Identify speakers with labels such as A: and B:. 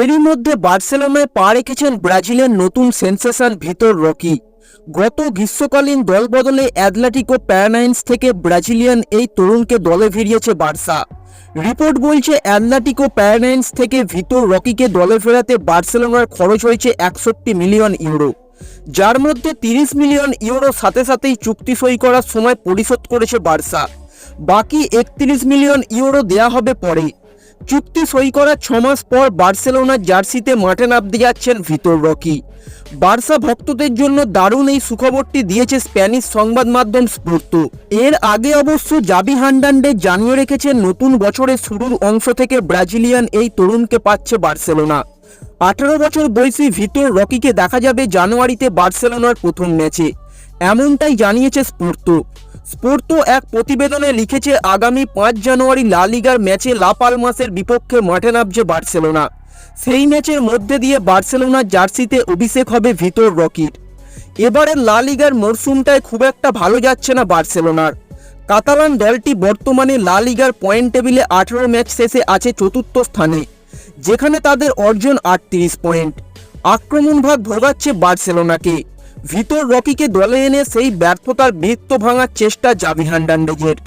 A: এরই মধ্যে বার্সেলোনায় পা রেখেছেন ব্রাজিলের নতুন সেন্সেশন ভিতর রকি। গত গ্রীষ্মকালীন দল বদলে অ্যাটলেটিকো প্যারানাইন্স থেকে ব্রাজিলিয়ান এই তরুণকে দলে ফিরিয়েছে বার্সা। রিপোর্ট বলছে অ্যাটলেটিকো প্যারানাইন্স থেকে ভিতর রকিকে দলে ফেরাতে বার্সেলোনার খরচ হয়েছে একষট্টি মিলিয়ন ইউরো। যার মধ্যে তিরিশ মিলিয়ন ইউরো সাথে সাথেই চুক্তি সই করার সময় পরিশোধ করেছে বার্সা। বাকি একত্রিশ মিলিয়ন ইউরো দেয়া হবে পরে। চুক্তি সই করার ছমাস পর বার্সেলোনার জার্সিতে মাঠে নামতে যাচ্ছেন ভিতর রকি। বার্সা ভক্তদের জন্য দারুণ এই সুখবরটি দিয়েছে স্প্যানিশ সংবাদ মাধ্যম স্পোর্তো এর আগে অবশ্য জাবি হান্ডান্ডে জানিয়ে রেখেছে, নতুন বছরের শুরুর অংশ থেকে ব্রাজিলিয়ান এই তরুণকে পাচ্ছে বার্সেলোনা। আঠারো বছর বয়সী ভিতর রকিকে দেখা যাবে জানুয়ারিতে বার্সেলোনার প্রথম ম্যাচে। এমনটাই জানিয়েছে স্পোর্তো স্পোর্তো এক প্রতিবেদনে লিখেছে, আগামী পাঁচ জানুয়ারি লা লিগার ম্যাচে লা পালমাসের বিপক্ষে মাঠে নামছে বার্সেলোনা। সেই ম্যাচের মধ্যে দিয়ে বার্সেলোনার জার্সিতে অভিষেক হবে ভিতর রকির এবারের লা লিগার মরশুমটায় খুব একটা ভালো যাচ্ছে না বার্সেলোনার। কাতালান দলটি বর্তমানে লা লিগার পয়েন্ট টেবিলে আঠেরো ম্যাচ শেষে আছে চতুর্থ স্থানে, যেখানে তাদের অর্জন আটত্রিশ পয়েন্ট। আক্রমণ ভাগ ভোগাচ্ছে বার্সেলোনাকে। ভিতর রকিকে দলে এনে সেই ব্যর্থতার বৃত্ত ভাঙার চেষ্টা জাভি হান্ডান্ডেজের